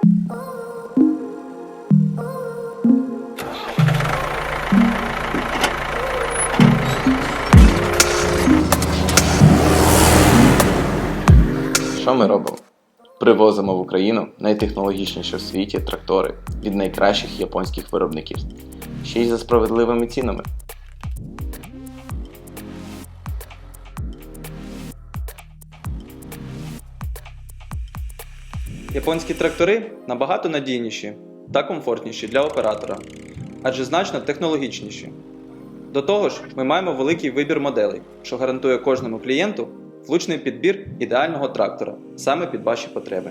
Що ми робимо? Привозимо в Україну найтехнологічніші в світі трактори від найкращих японських виробників, ще й за справедливими цінами. Японські трактори набагато надійніші та комфортніші для оператора, адже значно технологічніші. До того ж, ми маємо великий вибір моделей, що гарантує кожному клієнту влучний підбір ідеального трактора саме під ваші потреби.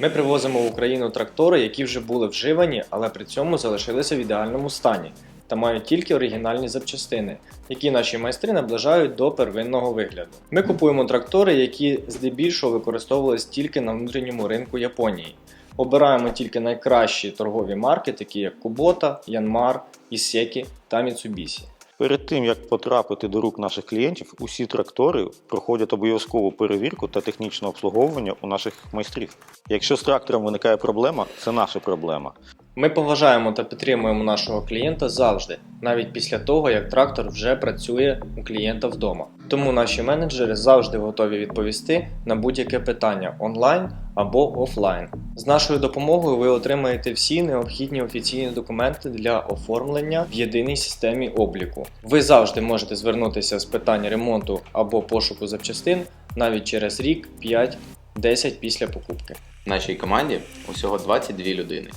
Ми привозимо в Україну трактори, які вже були вживані, але при цьому залишилися в ідеальному стані та мають тільки оригінальні запчастини, які наші майстри наближають до первинного вигляду. Ми купуємо трактори, які здебільшого використовувалися тільки на внутрішньому ринку Японії. Обираємо тільки найкращі торгові марки, такі як Kubota, Yanmar, Isseki та Mitsubishi. Перед тим як потрапити до рук наших клієнтів, усі трактори проходять обов'язкову перевірку та технічне обслуговування у наших майстрів. Якщо з трактором виникає проблема, це наша проблема. Ми поважаємо та підтримуємо нашого клієнта завжди, навіть після того, як трактор вже працює у клієнта вдома. Тому наші менеджери завжди готові відповісти на будь-яке питання онлайн або офлайн. З нашою допомогою ви отримаєте всі необхідні офіційні документи для оформлення в єдиній системі обліку. Ви завжди можете звернутися з питань ремонту або пошуку запчастин навіть через рік, 5, 10 після покупки. Нашій команді усього 22 людини,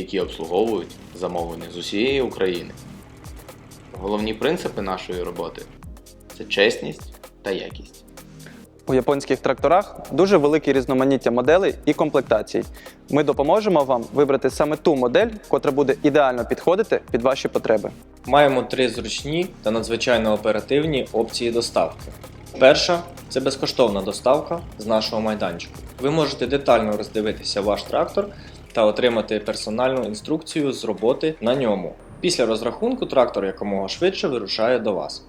які обслуговують замовлення з усієї України. Головні принципи нашої роботи це чесність та якість. У японських тракторах дуже велике різноманіття моделей і комплектацій. Ми допоможемо вам вибрати саме ту модель, котра буде ідеально підходити під ваші потреби. Маємо три зручні та надзвичайно оперативні опції доставки. Перша це безкоштовна доставка з нашого майданчику. Ви можете детально роздивитися ваш трактор та отримати персональну інструкцію з роботи на ньому. Після розрахунку трактор якомога швидше вирушає до вас.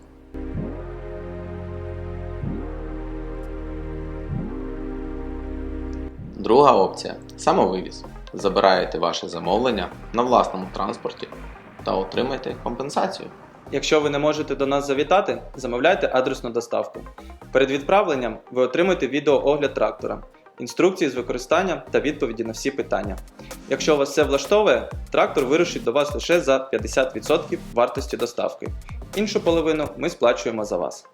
Друга опція самовивіз. Забираєте ваше замовлення на власному транспорті та отримайте компенсацію. Якщо ви не можете до нас завітати, замовляйте адресну доставку. Перед відправленням ви отримаєте відеоогляд трактора, інструкції з використання та відповіді на всі питання. Якщо вас все влаштовує, трактор вирушить до вас лише за 50% вартості доставки. Іншу половину ми сплачуємо за вас.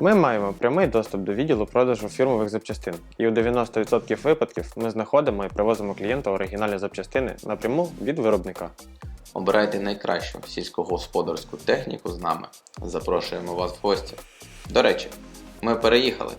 Ми маємо прямий доступ до відділу продажу фірмових запчастин, і у 90% випадків ми знаходимо і привозимо клієнту оригінальні запчастини напряму від виробника. Обирайте найкращу сільськогосподарську техніку з нами. Запрошуємо вас в гості. До речі, ми переїхали.